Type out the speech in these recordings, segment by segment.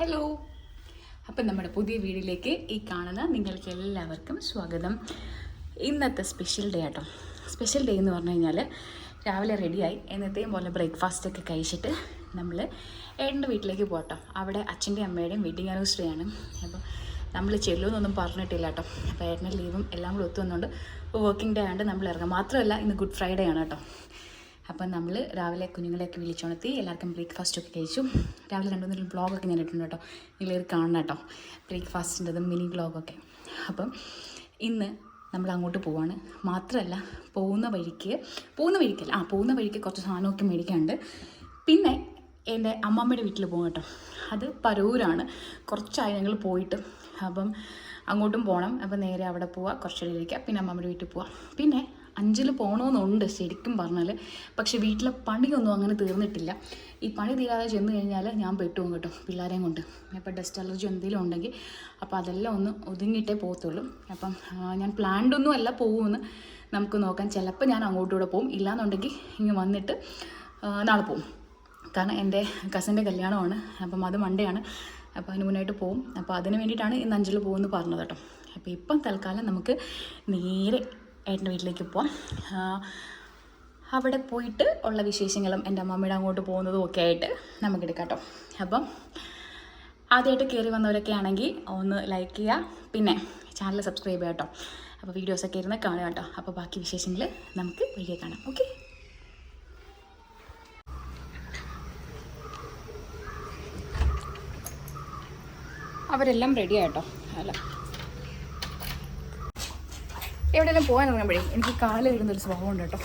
Hello അപ്പം നമ്മുടെ പുതിയ വീഡിയോയിലേക്ക് ഈ കാണുന്ന നിങ്ങൾക്ക് എല്ലാവർക്കും സ്വാഗതം. ഇന്നത്തെ സ്പെഷ്യൽ ഡേ ആട്ടോ. സ്പെഷ്യൽ ഡേ എന്ന് പറഞ്ഞു കഴിഞ്ഞാൽ രാവിലെ റെഡിയായി എന്നത്തെയും പോലെ ബ്രേക്ക്ഫാസ്റ്റ് ഒക്കെ കഴിച്ചിട്ട് നമ്മൾ ഏട്ടന്റെ വീട്ടിലേക്ക് പോകട്ടോ അവിടെ അച്ഛന്റെയും അമ്മയുടെയും വെഡിങ് ആനിവേഴ്സറി ആണ്. അപ്പോൾ നമ്മൾ ചെല്ലുമെന്നൊന്നും പറഞ്ഞിട്ടില്ല കേട്ടോ. അപ്പോൾ ഏട്ടന്റെ ലീവും എല്ലാം കൂടെ ഒത്തു വന്നുകൊണ്ട് വർക്കിംഗ് ഡേ ആയതുകൊണ്ട് നമ്മൾ ഇറങ്ങാം. മാത്രമല്ല ഇന്ന് ഗുഡ് ഫ്രൈഡേ ആണ് കേട്ടോ. അപ്പം നമ്മൾ രാവിലെ കുഞ്ഞുങ്ങളെയൊക്കെ വിളിച്ചുണർത്തി എല്ലാവർക്കും ബ്രേക്ക്ഫാസ്റ്റ് ഒക്കെ കഴിച്ചു. രാവിലെ രണ്ടു മൂന്ന് ബ്ലോഗൊക്കെ ഞാൻ ഇട്ടിട്ടുണ്ട് കേട്ടോ. നിങ്ങൾ കാണണം കേട്ടോ. ബ്രേക്ക്ഫാസ്റ്റിന്റെതും മിനി ബ്ലോഗൊക്കെ അപ്പം ഇന്ന് നമ്മൾ അങ്ങോട്ട് പോവാണ്. മാത്രമല്ല പോകുന്ന വഴിക്ക് പോകുന്ന വഴിക്കല്ല ആ പോകുന്ന വഴിക്ക് കുറച്ച് സാധനമൊക്കെ മേടിക്കാനുണ്ട്. പിന്നെ എന്റെ അമ്മമ്മയുടെ വീട്ടിൽ പോകും കേട്ടോ. അത് പരൂരാണ്. കുറച്ചായി ഞങ്ങൾ പോയിട്ട്. അപ്പം അങ്ങോട്ടും പോകണം അപ്പം നേരെ അവിടെ പോവാം. നേരം ഇരിക്കുക പിന്നെ അമ്മമ്മയുടെ വീട്ടിൽ പോവാം. പിന്നെ അഞ്ചിൽ പോകണമെന്നുണ്ട് ശരിക്കും പറഞ്ഞാൽ പക്ഷേ വീട്ടിലെ പണിയൊന്നും അങ്ങനെ തീർന്നിട്ടില്ല. ഈ പണി തീരാതെ ചെന്ന് കഴിഞ്ഞാൽ ഞാൻ പെട്ടുപോകും കേട്ടോ പിള്ളേരെയും കൊണ്ട്. ഇപ്പോൾ ഡസ്റ്റ് അലർജി എന്തെങ്കിലും ഉണ്ടെങ്കിൽ അപ്പോൾ അതെല്ലാം ഒന്ന് ഒതുങ്ങിയിട്ടേ പോകത്തുള്ളൂ. അപ്പം ഞാൻ പ്ലാൻഡൊന്നും അല്ല പോകുമെന്ന് നമുക്ക് നോക്കാം. ചിലപ്പോൾ ഞാൻ അങ്ങോട്ടൂടെ പോകും ഇല്ലാന്നുണ്ടെങ്കിൽ ഇങ്ങ് വന്നിട്ട് നാളെ പോകും കാരണം എന്റെ കസിന്റെ കല്യാണമാണ്. അപ്പം അത് മൺഡേ ആണ്. അപ്പോൾ അതിന് മുന്നായിട്ട് പോകും അപ്പോൾ അതിന് വേണ്ടിയിട്ടാണ് ഇന്ന് അഞ്ചിൽ പോകുമെന്ന് പറഞ്ഞത് കേട്ടോ. അപ്പോൾ ഇപ്പം തൽക്കാലം നമുക്ക് നേരെ ഏട്ടന്റെ വീട്ടിലേക്ക് പോവാം. അവിടെ പോയിട്ട് ഉള്ള വിശേഷങ്ങളും എന്റെ അമ്മമ്മയുടെ അങ്ങോട്ട് പോകുന്നതും ഒക്കെ ആയിട്ട് നമുക്ക് എടുക്കാം അപ്പം ആദ്യമായിട്ട് കയറി വന്നവരൊക്കെ ആണെങ്കിൽ ഒന്ന് ലൈക്ക് ചെയ്യുക. പിന്നെ ചാനൽ സബ്സ്ക്രൈബ് ചെയ്യാം കേട്ടോ. അപ്പോൾ വീഡിയോസൊക്കെ ഇരുന്ന് കാണുക കേട്ടോ. അപ്പോൾ ബാക്കി വിശേഷങ്ങൾ നമുക്ക് വഴിയെ കാണാം. ഓക്കെ അവരെല്ലാം റെഡി ആയിട്ടോ അല്ല. എവിടെയെല്ലാം പോകാൻ ഇറങ്ങുമ്പോഴേ എനിക്ക് കാൽ വരുന്നൊരു സ്വഭാവമുണ്ട് കേട്ടോ.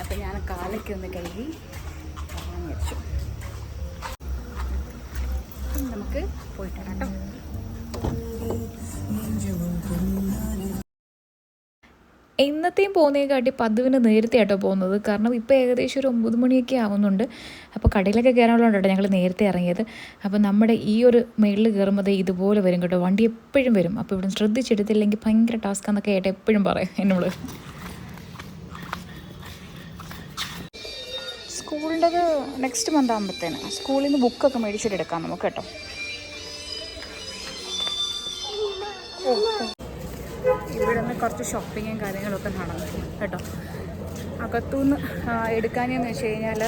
അപ്പം ഞാൻ കാലൊക്കെ ഒന്ന് കഴുകി വെച്ചു. നമുക്ക് പോയിട്ടാണ് കേട്ടോ. ഇന്നത്തെയും പോകുന്നതിനെക്കാട്ടി പതിവിന് നേരത്തെ ആട്ടോ പോകുന്നത്. കാരണം ഇപ്പോൾ ഏകദേശം ഒരു ഒമ്പത് മണിയൊക്കെ ആവുന്നുണ്ട്. അപ്പോൾ കടയിലൊക്കെ കയറാനുള്ളതുകൊണ്ടാണ് ഞങ്ങൾ നേരത്തെ ഇറങ്ങിയത്. അപ്പോൾ നമ്മുടെ ഈ ഒരു മേളിൽ കയറുമ്പോൾ ഇതുപോലെ വരും കേട്ടോ. വണ്ടി എപ്പോഴും വരും. അപ്പോൾ ഇവിടെ ശ്രദ്ധിച്ചെടുത്തില്ലെങ്കിൽ ഭയങ്കര ടാസ്ക് എന്നൊക്കെ ഏട്ടാ എപ്പോഴും പറയും എന്നോട്. സ്കൂളിന്റെത് നെക്സ്റ്റ് മന്ത് ആകുമ്പോഴത്തേന് സ്കൂളിൽ നിന്ന് ബുക്കൊക്കെ മേടിച്ചിട്ട് എടുക്കാം നമുക്ക് കേട്ടോ. കുറച്ച് ഷോപ്പിങ്ങും കാര്യങ്ങളൊക്കെ നടന്നു കേട്ടോ അകത്തുനിന്ന് എടുക്കാനെന്ന് വെച്ച് കഴിഞ്ഞാൽ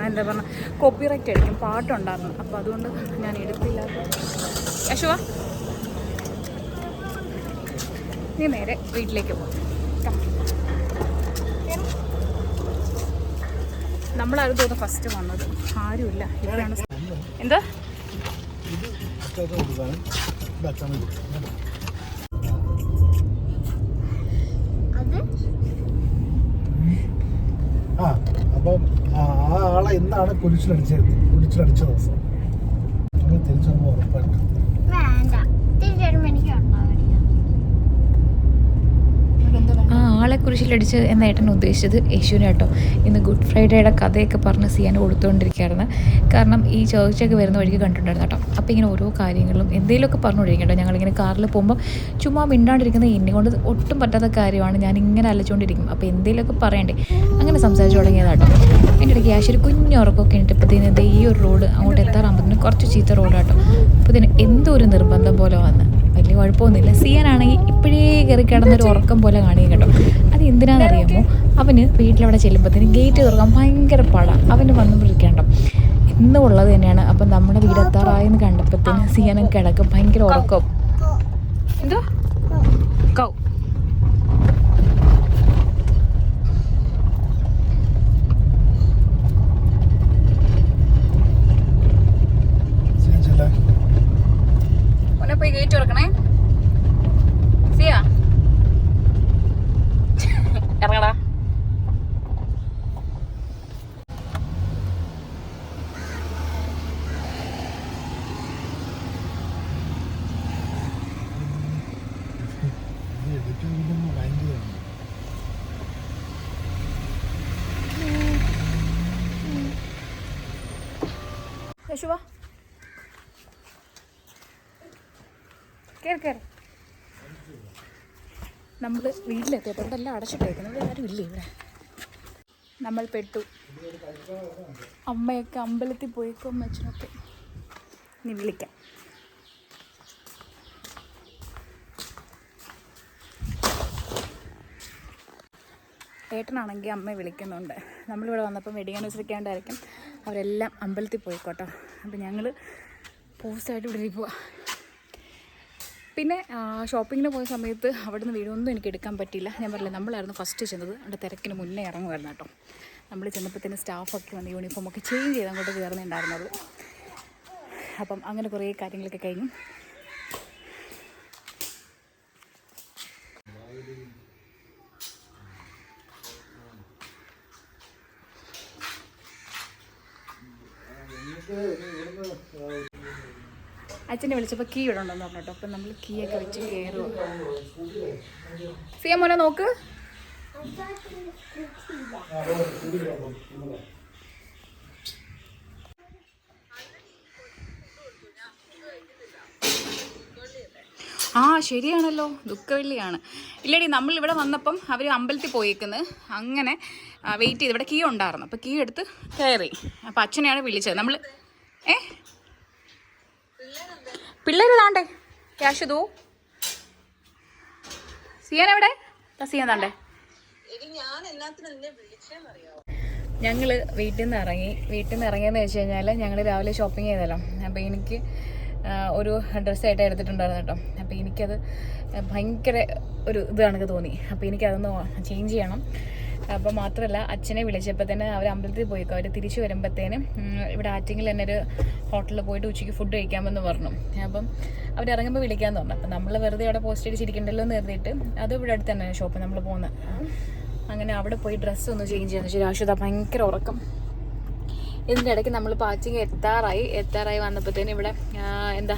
എന്താ പറഞ്ഞ കോപ്പിറൈറ്റ് അടിക്കും പാട്ടുണ്ടായിരുന്നു അപ്പോൾ അതുകൊണ്ട് ഞാൻ എടുത്തില്ല യശുവ നീ നേരെ വീട്ടിലേക്ക് പോകും നമ്മളാരും തോന്നുന്നു ഫസ്റ്റ് വന്നത് ആരുമില്ല ഇവിടെയാണ് എന്താ അപ്പം ആ ആളെ ഇന്നാണ് കുരിശിലടിച്ചത് കുരിശിലടിച്ച ദിവസം നമ്മൾ തിരിച്ചു വരുമ്പോൾ ഉറപ്പായിട്ട് വേണ്ട തിരിച്ചറിയുമ്പോൾ എനിക്ക് ഉണ്ടാവില്ല ആ ആളെ കുരിശിലടിച്ച് എന്ന ഏട്ടൻ ഉദ്ദേശിച്ചത് യേശുവിനെ കേട്ടോ. ഇന്ന് ഗുഡ് ഫ്രൈഡേയുടെ കഥയൊക്കെ പറഞ്ഞ് സിയാൻ കൊടുത്തുകൊണ്ടിരിക്കുകയായിരുന്നു കാരണം ഈ ചേർച്ചൊക്കെ വരുന്ന വഴിക്ക് കണ്ടിട്ടുണ്ടായിരുന്നു കേട്ടോ. അപ്പോൾ ഇങ്ങനെ ഓരോ കാര്യങ്ങളും എന്തെങ്കിലുമൊക്കെ പറഞ്ഞുകൊണ്ടിരിക്കും കേട്ടോ. ഞങ്ങളിങ്ങനെ കാറിൽ പോകുമ്പോൾ ചുമ്മാ മിണ്ടാണ്ടിരിക്കുന്നത് എന്നെ കൊണ്ട് ഒട്ടും പറ്റാത്ത കാര്യമാണ് ഞാൻ ഇങ്ങനെ അലച്ചുകൊണ്ടിരിക്കും അപ്പോൾ എന്തെങ്കിലുമൊക്കെ പറയണ്ടേ. അങ്ങനെ സംസാരിച്ചു തുടങ്ങിയതാട്ടോ എന്റെ ഇടയ്ക്ക് ആശൊരു കുഞ്ഞു ഉറക്കമൊക്കെ ഇട്ടപ്പോഴത്തേന് ദേ ഈ ഒരു റോഡ് അങ്ങോട്ട് എത്താറാകുമ്പോഴത്തേന് കുറച്ച് ചീത്ത റോഡാട്ടോ അപ്പോൾ ഇതിന് എന്തോ ഒരു നിർബന്ധം പോലെ വന്ന്. വലിയ കുഴപ്പമൊന്നുമില്ല. സിയാനാണെങ്കിൽ ഇപ്പോഴേ കയറി കിടന്നൊരു ഉറക്കം പോലെ കാണിക്കും കേട്ടോ. അത് എന്തിനാണെന്നറിയാമോ അവന് വീട്ടിലവിടെ ചെല്ലുമ്പോഴത്തേന് ഗേറ്റ് തുറക്കാൻ ഭയങ്കര പാടാണ് അവന് വന്ന് വിളിക്കണ്ടോ എന്നും ഉള്ളത് തന്നെയാണ്. അപ്പം നമ്മുടെ വീട് എത്താറായെന്ന് കണ്ടപ്പോഴത്തേന് സിയാനും കിടക്കും. ഭയങ്കര ഉറക്കം. എന്തോ? കൗ ചേച്ചിയല്ലേ ഉന്നെ പോയി ഗേറ്റ് തുറക്കണേ സിയാ ഇറങ്ങടാ വേണ്ടി ഭയങ്കര യശുവാ. കയറി കയറി നമ്മൾ വീട്ടിലെത്തിയപ്പോൾ ഇവിടെ എല്ലാം അടച്ചിട്ടേക്കുന്നത് ആരും ഇല്ല ഇവിടെ? നമ്മൾ പെട്ടു. അമ്മയൊക്കെ അമ്പലത്തിൽ പോയിക്കും അച്ഛനൊക്കെ നീ വിളിക്കാം. ഏട്ടനാണെങ്കിൽ അമ്മയെ വിളിക്കുന്നുണ്ട്. നമ്മളിവിടെ വന്നപ്പോൾ വെഡിങ് അനുസരിക്കാണ്ടായിരിക്കും അവരെല്ലാം അമ്പലത്തിൽ പോയിക്കോട്ടോ. അപ്പം ഞങ്ങൾ പോസ്റ്റായിട്ട് ഇവിടെ പോവാ പിന്നെ ഷോപ്പിങ്ങിന് പോയ സമയത്ത് അവിടുന്ന് വീടൊന്നും എനിക്ക് എടുക്കാൻ പറ്റിയില്ല. ഞാൻ പറഞ്ഞില്ല നമ്മളായിരുന്നു ഫസ്റ്റ് ചെന്നത്. അവിടെ തിരക്കിന് മുന്നേ ഇറങ്ങുമായിരുന്നു കേട്ടോ. നമ്മൾ ചെന്നപ്പോഴത്തേന് സ്റ്റാഫൊക്കെ വന്ന് യൂണിഫോമൊക്കെ ചേഞ്ച് ചെയ്ത് അങ്ങോട്ട് കയറുന്നുണ്ടായിരുന്നുള്ളൂ അപ്പം അങ്ങനെ കുറേ കാര്യങ്ങളൊക്കെ കഴിഞ്ഞു. അച്ഛനെ വിളിച്ചപ്പോൾ കീ ഇവിടെ ഉണ്ടെന്ന് അപ്പം നമ്മൾ കീ ഒക്കെ വെച്ച് കയറുക സിയ മോനെ നോക്ക്. ആ ശരിയാണല്ലോ. ദുഃഖവെള്ളിയാണ്. ഇല്ലടി നമ്മൾ ഇവിടെ വന്നപ്പം അവർ അമ്പലത്തിൽ പോയേക്കുന്നത് അങ്ങനെ വെയിറ്റ് ചെയ്ത്. ഇവിടെ കീ ഉണ്ടായിരുന്നു. അപ്പോൾ കീ എടുത്ത് കയറി. അപ്പോൾ അച്ഛനെയാണ് വിളിച്ചത്. നമ്മൾ ഏ? പിള്ളേർ താണ്ടേ ക്യാഷ് തൂ. സിയാൻ എവിടെ? സിയാൻ താണ്ടേ. ഞങ്ങൾ വീട്ടിൽ നിന്ന് ഇറങ്ങി വീട്ടിൽ നിന്ന് ഇറങ്ങിയെന്ന് വെച്ച് കഴിഞ്ഞാൽ ഞങ്ങൾ രാവിലെ ഷോപ്പിംഗ് ചെയ്തല്ലോ. അപ്പോൾ എനിക്ക് ഒരു ഡ്രസ്സായിട്ട് എടുത്തിട്ടുണ്ടായിരുന്നു കേട്ടോ. അപ്പോൾ എനിക്കത് ഭയങ്കര ഒരു ഇത് കണക്ക് തോന്നി. അപ്പോൾ എനിക്കതൊന്ന് ചേഞ്ച് ചെയ്യണം. അപ്പോൾ മാത്രമല്ല അച്ഛനെ വിളിച്ചപ്പോൾ തന്നെ അവർ അമ്പലത്തിൽ പോയിക്കോ. അവർ തിരിച്ചു വരുമ്പോഴത്തേനും ഇവിടെ ആറ്റിങ്ങിൽ തന്നെ ഒരു ഹോട്ടലിൽ പോയിട്ട് ഉച്ചയ്ക്ക് ഫുഡ് കഴിക്കാമെന്ന് പറഞ്ഞു. അപ്പം അവർ ഇറങ്ങുമ്പോൾ വിളിക്കാമെന്ന് പറഞ്ഞു. അപ്പം നമ്മൾ വെറുതെ അവിടെ പോസ്റ്റ് അടിച്ചിരിക്കണ്ടല്ലോ എന്ന് കരുതിയിട്ട് അത് ഇവിടെ അടുത്ത് തന്നെ ഷോപ്പ് നമ്മൾ പോകുന്നത് അങ്ങനെ അവിടെ പോയി ഡ്രസ്സ് ഒന്ന് ചേഞ്ച് ചെയ്യാന്ന് വെച്ചാൽ ആശുത ഭയങ്കര ഉറക്കം. ഇതിന്റെ ഇടയ്ക്ക് നമ്മൾ പാച്ചിങ് എത്താറായി. എത്താറായി വന്നപ്പോഴത്തേനും ഇവിടെ എന്താ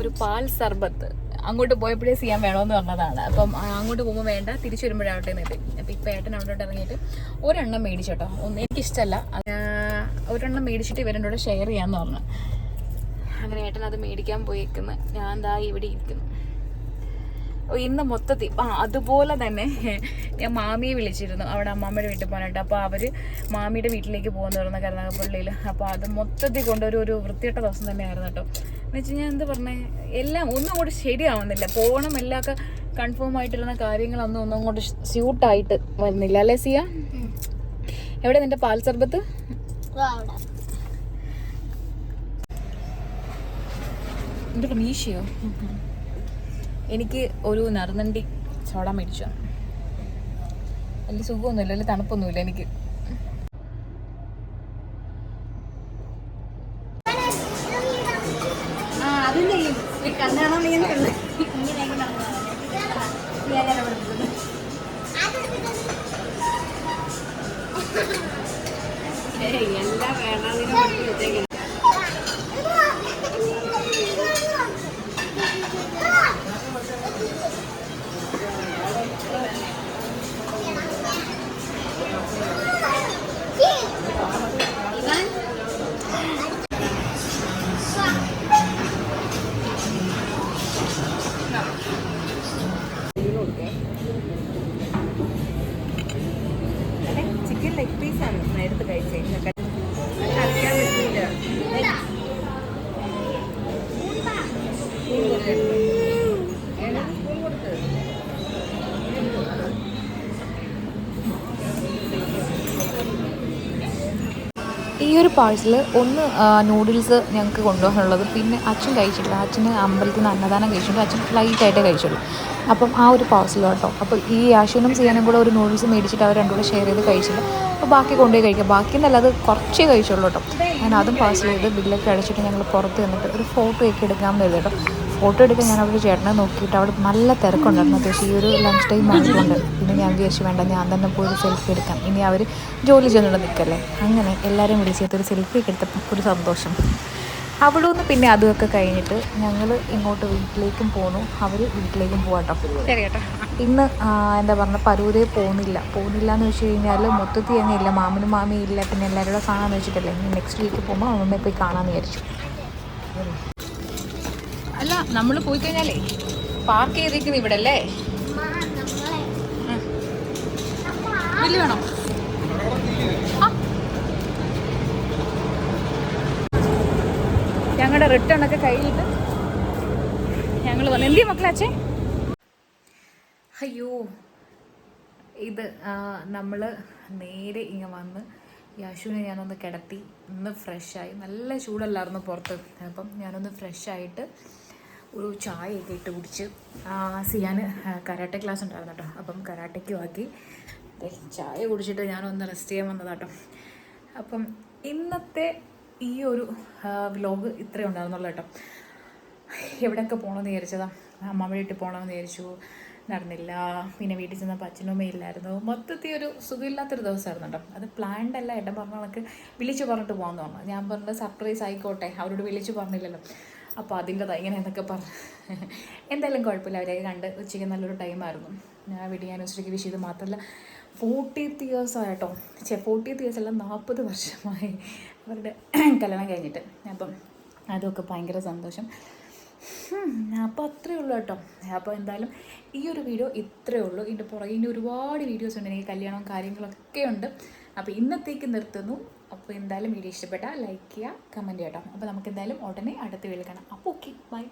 ഒരു പാൽ സർബത്ത് അങ്ങോട്ട് പോയപ്പോഴേ ചെയ്യാൻ വേണമെന്ന് പറഞ്ഞതാണ്. അപ്പം അങ്ങോട്ട് പോകുമ്പോൾ വേണ്ട തിരിച്ചു വരുമ്പോഴാവട്ടെ കിട്ടി അപ്പം ഇപ്പം ഏട്ടൻ അവിടോട്ട് ഇറങ്ങിയിട്ട് ഒരെണ്ണം മേടിച്ചോട്ടോ ഒന്ന് എനിക്കിഷ്ടമല്ല ഒരെണ്ണം മേടിച്ചിട്ട് ഇവരെന്നോട് ഷെയർ ചെയ്യാമെന്ന് പറഞ്ഞു. അങ്ങനെ ഏട്ടൻ അത് മേടിക്കാൻ പോയിരിക്കുന്നു ഞാൻ ദാ ഇവിടെ ഇരിക്കുന്നു. ഇന്ന് മൊത്തത്തിൽ ആ അതുപോലെ തന്നെ ഞാൻ മാമിയെ വിളിച്ചിരുന്നു. അവിടെ അമ്മാമ്മയുടെ വീട്ടിൽ പോകാനായിട്ട്. അപ്പോൾ അവർ മാമിയുടെ വീട്ടിലേക്ക് പോകുന്നു പറഞ്ഞ കരുനാഗപ്പള്ളിയിൽ അപ്പോൾ അത് മൊത്തത്തിൽ കൊണ്ടൊരു ഒരു വൃത്തിയിട്ട ദിവസം തന്നെയായിരുന്നു കേട്ടോ. എന്ന് വെച്ച് ഞാൻ എന്ത് പറഞ്ഞേ എല്ലാം ഒന്നും കൂടി ശരിയാവുന്നില്ല. പോകണം എല്ലാം ഒക്കെ കൺഫേം ആയിട്ടിരുന്ന കാര്യങ്ങളൊന്നും ഒന്നും കൂടി സ്യൂട്ടായിട്ട് വരുന്നില്ല. അല്ലേ സിയ? എവിടെ നിന്റെ പാൽ സർബത്ത്? എന്തൊക്കെ മീശയോ? എനിക്ക് ഒരു നറുനണ്ടി ചോടാൻ മേടിച്ചു. വലിയ സുഖമൊന്നുമില്ല വലിയ തണുപ്പൊന്നുമില്ല എനിക്ക്. ചിക്കൻ ഈ ഒരു പാഴ്സൽ ഒന്ന് നൂഡിൽസ് ഞങ്ങൾക്ക് കൊണ്ടുപോകാനുള്ളത് പിന്നെ അച്ഛൻ കഴിച്ചിട്ടില്ല. അച്ഛന് അമ്പലത്തിൽ നിന്ന് അന്നദാനം കഴിച്ചിട്ടുണ്ട്. അച്ഛൻ ഫ്ലൈറ്റായിട്ടേ കഴിച്ചുള്ളൂ. അപ്പം ആ ഒരു പാഴ്സൽ കേട്ടോ അപ്പോൾ ഈ ആശുവിനും ചെയ്യാനും കൂടെ ഒരു നൂഡിൽസ് മേടിച്ചിട്ട് അവർ രണ്ടുകൂടെ ഷെയർ ചെയ്ത് കഴിച്ചില്ല അപ്പോൾ ബാക്കി കൊണ്ടുപോയി കഴിക്കാം. ബാക്കി എന്നല്ല അത് കുറച്ചേ കഴിച്ചുള്ളൂ കേട്ടോ ഞാൻ അതും പാഴ്സൽ ചെയ്ത് ബില്ലൊക്കെ അടിച്ചിട്ട് ഞങ്ങൾ പുറത്ത് നിന്നിട്ട് ഒരു ഫോട്ടോ ഒക്കെ എടുക്കാമെന്ന് കരുതി കേട്ടോ ഫോട്ടോ എടുക്കാൻ ഞാൻ അവിടെ ചേട്ടനെ നോക്കിയിട്ട് അവിടെ നല്ല തിരക്കുണ്ടായിരുന്നു. അത്യാവശ്യം ഈ ഒരു ലഞ്ച് ടൈം ആയതുകൊണ്ട് പിന്നെ ഞാൻ വിചാരിച്ചു വേണ്ട ഞാൻ തന്നെ പോയി ഒരു സെൽഫി എടുക്കാം. ഇനി അവർ ജോലി ചെന്നിട്ട് നിൽക്കല്ലേ? അങ്ങനെ എല്ലാവരും വിളിച്ചിട്ട് ഒരു സെൽഫി ഒക്കെ എടുത്തപ്പോൾ ഒരു സന്തോഷം. അവിടെ നിന്ന് പിന്നെ അതുമൊക്കെ കഴിഞ്ഞിട്ട് ഞങ്ങൾ ഇങ്ങോട്ട് വീട്ടിലേക്കും പോന്നു. അവർ വീട്ടിലേക്കും പോകട്ടോ ഇന്ന് എന്താ പറഞ്ഞ പരൂരെ പോകുന്നില്ല പോകുന്നില്ല എന്ന് വെച്ച് കഴിഞ്ഞാൽ മൊത്തത്തിൽ തന്നെ ഇല്ല. മാമനും മാമിയും ഇല്ല. പിന്നെ എല്ലാവരും കൂടെ കാണാമെന്ന് വെച്ചിട്ടല്ലേ. ഇനി നെക്സ്റ്റ് വീക്ക് പോകുമ്പോൾ അമ്മമ്മയെ പോയി കാണാമെന്ന് വിചാരിച്ചു. നമ്മൾ പോയി കഴിഞ്ഞാലേ പാർക്ക് ചെയ്തേക്കുന്നത് ഇവിടെ അല്ലേ വേണോ? ഞങ്ങളുടെ റിട്ടേൺ ഒക്കെ കയ്യിലിട്ട് ഞങ്ങൾ വന്നു എന്തിയ മക്കളാച്ചേ അയ്യോ. ഇത് നമ്മൾ നേരെ ഇങ്ങ് വന്ന് യാശുവിനെ ഞാനൊന്ന് കിടത്തി ഒന്ന് ഫ്രഷായി നല്ല ചൂടല്ലായിരുന്നു പുറത്ത്. അപ്പം ഞാനൊന്ന് ഫ്രഷായിട്ട് ഒരു ചായയൊക്കെ ഇട്ട് കുടിച്ച് സിയാൻ കരാട്ടെ ക്ലാസ് ഉണ്ടായിരുന്നു കേട്ടോ. അപ്പം കരാട്ടയ്ക്കും ആക്കി. ചായ കുടിച്ചിട്ട് ഞാനൊന്ന് റെസ്റ്റ് ചെയ്യാൻ വന്നതാട്ടോ അപ്പം ഇന്നത്തെ ഈ ഒരു വ്ലോഗ് ഇത്രയും ഉണ്ടായിരുന്നുള്ളൂ കേട്ടോ. എവിടെയൊക്കെ പോകണമെന്ന് വിചാരിച്ചതാ. അമ്മ വീട്ടിൽ പോകണമെന്ന് വിചാരിച്ചു. നടന്നില്ല. പിന്നെ വീട്ടിൽ ചെന്ന അച്ഛനും ഇല്ലായിരുന്നു. മൊത്തത്തിൽ ഒരു സുഖമില്ലാത്തൊരു ദിവസമായിരുന്നു കേട്ടോ. അത് പ്ലാൻഡ് അല്ല. എന്റെ പറഞ്ഞ കണക്ക് വിളിച്ച് പറഞ്ഞിട്ട് പോകാമെന്ന് പറഞ്ഞു. ഞാൻ പറഞ്ഞത് സർപ്രൈസ് ആയിക്കോട്ടെ. അവരോട് വിളിച്ചു പറഞ്ഞില്ലല്ലോ. അപ്പോൾ അതിന്റെതാ ഇങ്ങനെ എന്നൊക്കെ പറഞ്ഞു. എന്തായാലും കുഴപ്പമില്ല. അവരെയൊക്കെ കണ്ട് ഉച്ചയ്ക്ക് നല്ലൊരു ടൈമായിരുന്നു ഞാൻ വീട്ടിൽ ഞാൻ ഉച്ചയ്ക്ക് വിഷ് ചെയ്ത് മാത്രമല്ല ഫോർട്ടീത്ത് ഇയേഴ്സ് ആയിട്ടോ. ചെ ഫോർട്ടീത്ത് ഇയേഴ്സ് അല്ല നാൽപ്പത് വർഷമായി അവരുടെ കല്യാണം കഴിഞ്ഞിട്ട്. അപ്പം അതൊക്കെ ഭയങ്കര സന്തോഷം. അപ്പോൾ അത്രയേ ഉള്ളൂ കേട്ടോ. അപ്പോൾ എന്തായാലും ഈ ഒരു വീഡിയോ ഇത്രയേ ഉള്ളൂ. ഇതിന്റെ പുറകെ ഇനി ഒരുപാട് വീഡിയോസ് ഉണ്ട്. എനിക്ക് കല്യാണവും കാര്യങ്ങളൊക്കെ ഉണ്ട്. അപ്പോൾ ഇന്നത്തേക്ക് നിർത്തുന്നു. അപ്പോൾ എന്തായാലും വീഡിയോ ഇഷ്ടപ്പെട്ടാൽ ലൈക്ക് ചെയ്യുക കമന്റ് ചെയ്യാം അപ്പോൾ നമുക്ക് എന്തായാലും ഉടനെ അടുത്ത് വീഡിയോ കാണാം. അപ്പോൾ ഓക്കെ ബൈ.